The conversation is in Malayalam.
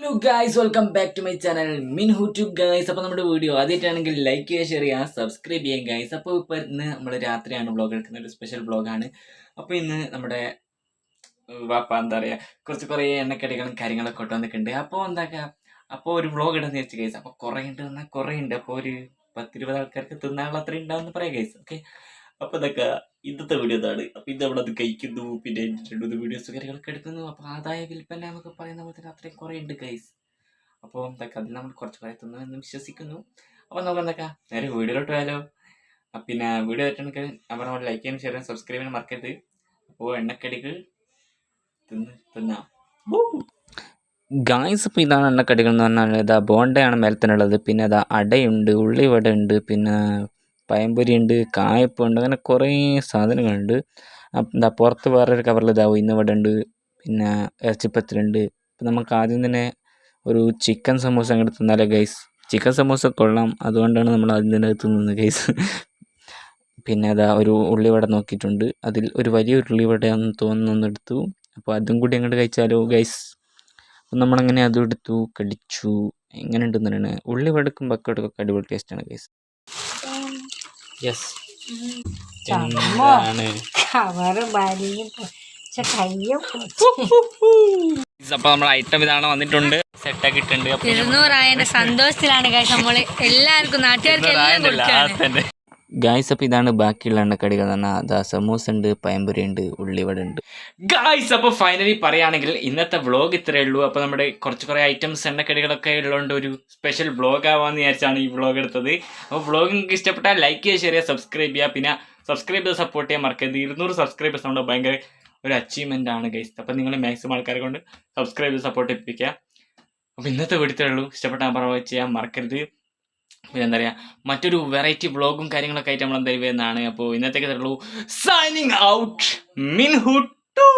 Hello guys welcome back to my channel മിൻ ഹു ടു ഗായ്സ് അപ്പോൾ നമ്മുടെ വീഡിയോ ആദ്യമായിട്ടാണെങ്കിൽ ലൈക്ക് ചെയ്യുക ഷെയർ ചെയ്യുക സബ്സ്ക്രൈബ് ചെയ്യുക ഗായ്സ് അപ്പോൾ ഇപ്പോൾ ഇന്ന് നമ്മൾ രാത്രിയാണ് വ്ളോഗ് എടുക്കുന്ന ഒരു സ്പെഷ്യൽ വ്ളോഗാണ് അപ്പോൾ ഇന്ന് നമ്മുടെ വാപ്പ എന്താ പറയുക കുറച്ച് കുറേ എണ്ണക്കടികളും കാര്യങ്ങളൊക്കെ കൊണ്ടു വന്നിട്ടുണ്ട്. അപ്പോൾ എന്താക്കുക അപ്പോൾ ഒരു വ്ളോഗ് ഇടുന്ന വെച്ച് ഗൈസ് അപ്പോൾ കുറേ ഉണ്ട് എന്നാൽ കുറേ ഉണ്ട് അപ്പോൾ ഒരു പത്തിരുപത് ആൾക്കാർക്ക് തിന്നാനുള്ള അത്ര ഉണ്ടാവുമെന്ന് പറയാം ഗൈസ് ഓക്കെ അപ്പോൾ ഇതൊക്കെ ഇന്നത്തെ വീഡിയോ ഇതാണ്. അപ്പോൾ ഇന്ന് നമ്മളത് കഴിക്കുന്നു പിന്നെ രണ്ട് വീഡിയോസ് കാര്യങ്ങളൊക്കെ എടുക്കുന്നു. അപ്പോൾ ആദായ വിൽപ്പന എന്നൊക്കെ പറയുന്ന പോലെ തന്നെ അത്രയും കുറേ ഉണ്ട് ഗൈസ് അപ്പോൾ എന്തൊക്കെ അതിൽ നമ്മൾ കുറച്ച് കുറേ തന്നു എന്ന് വിശ്വസിക്കുന്നു. അപ്പോൾ നമുക്ക് എന്തൊക്കെ നേരെ വീഡിയോയിലോട്ട് പോയാലോ പിന്നെ വീഡിയോ ആയിട്ടുണ്ടെങ്കിൽ നമ്മൾ നമ്മൾ ലൈക്ക് ചെയ്യാനും ഷെയർ ചെയ്യാനും സബ്സ്ക്രൈബ് ചെയ്യാൻ മറക്കരുത്. അപ്പോൾ എണ്ണക്കടികൾ തിന്ന് തിന്നാം. ഗായ്സ് ഇപ്പോൾ ഇതാണ് എണ്ണക്കടികൾ എന്ന് പറഞ്ഞാൽ ഇതാ ബോണ്ടയാണ് മേലത്തിനുള്ളത്. പിന്നെ അതാ അടയുണ്ട് ഉള്ളിവട ഉണ്ട് പിന്നെ പഴംപൊരി ഉണ്ട് കായപ്പുണ്ട് അങ്ങനെ കുറേ സാധനങ്ങളുണ്ട്. അപ്പം എന്താ പുറത്ത് വേറൊരു കവറിൽ ഇതാവും ഇന്ന് ഇവിടെ ഉണ്ട് പിന്നെ ഇറച്ചിപ്പത്തിലുണ്ട് ഇപ്പം നമുക്ക് ആദ്യം തന്നെ ഒരു ചിക്കൻ സമൂസ അങ്ങോട്ട് തിന്നാലോ ഗൈസ് ചിക്കൻ സമൂസ കൊള്ളാം. അതുകൊണ്ടാണ് നമ്മൾ ആദ്യം തന്നെ തിന്നുന്നത് ഗൈസ് പിന്നെ അതാ ഒരു ഉള്ളിവട നോക്കിയിട്ടുണ്ട്. അതിൽ ഒരു വലിയ ഉള്ളിവടയാണെന്ന് തോന്നുന്നു എടുത്തു. അപ്പോൾ അതും കൂടി അങ്ങോട്ട് കഴിച്ചാലോ ഗൈസ് അപ്പം നമ്മളങ്ങനെ അതും എടുത്തു കടിച്ചു. എങ്ങനെ ഉണ്ടെന്നാണ് ഉള്ളി വടക്കും ബക്കടക്കൊക്കെ അടിപൊളി ടേസ്റ്റാണ് ഗൈസ് യെസ്. കവറ് വലിയ കയ്യും അപ്പൊ നമ്മൾ ഐറ്റം ഇതാണ് വന്നിട്ടുണ്ട്. സെറ്റ് ആക്കിയിട്ടുണ്ട്. അപ്പൊ ഇരുന്നൂറായതിന്റെ സന്തോഷത്തിലാണ് കേട്ടോ നമ്മൾ എല്ലാവർക്കും നാട്ടുകാർക്ക് എല്ലാം കൊടുക്കുകയാണ്. ഗായ്സ് അപ്പോൾ ഇതാണ് ബാക്കിയുള്ള എണ്ണക്കടികൾ എന്ന് പറഞ്ഞാൽ അതാ സമൂസ ഉണ്ട് പയമ്പുരി ഉണ്ട് ഉള്ളിവട ഉണ്ട്. ഗായ്സ് അപ്പോൾ ഫൈനലി പറയുകയാണെങ്കിൽ ഇന്നത്തെ വ്ളോഗ് ഇത്രയേ ഉള്ളൂ. അപ്പോൾ നമ്മുടെ കുറച്ച് കുറേ ഐറ്റംസ് എണ്ണക്കടികളൊക്കെ ഉള്ളതുകൊണ്ട് ഒരു സ്പെഷ്യൽ വ്ളോഗ് ആവാമെന്ന് വിചാരിച്ചാണ് ഈ വ്ളോഗ് എടുത്തത്. അപ്പോൾ വ്ളോഗ് നിങ്ങൾക്ക് ഇഷ്ടപ്പെട്ടാൽ ലൈക്ക് ചെയ്യുക ഷെയർ ചെയ്യുക സബ്സ്ക്രൈബ് ചെയ്യുക. പിന്നെ സബ്സ്ക്രൈബ് ചെയ്ത് സപ്പോർട്ട് ചെയ്യാൻ മറക്കരുത്. ഇരുന്നൂറ് സബ്സ്ക്രൈബേഴ്സ് നമ്മുടെ ഭയങ്കര ഒരു അച്ചീവ്മെന്റ് ആണ് ഗൈസ് അപ്പോൾ നിങ്ങൾ മാക്സിമം ആൾക്കാരെ കൊണ്ട് സബ്സ്ക്രൈബ് ചെയ്ത് സപ്പോർട്ട് ചെയ്യിപ്പിക്കുക. അപ്പോൾ ഇന്നത്തെ വീട്ടിലുള്ളൂ ഇഷ്ടപ്പെട്ടാൽ പറയാൻ മറക്കരുത്. പിന്നെ എന്താ പറയുക മറ്റൊരു വെറൈറ്റി വ്ളോഗും കാര്യങ്ങളൊക്കെ ആയിട്ട് നമ്മൾ എന്തായാലും വരുന്നതാണ്. അപ്പോൾ ഇന്നത്തേക്ക് തരുള്ളൂ സൈനിങ് ഔട്ട് മിൻ ടു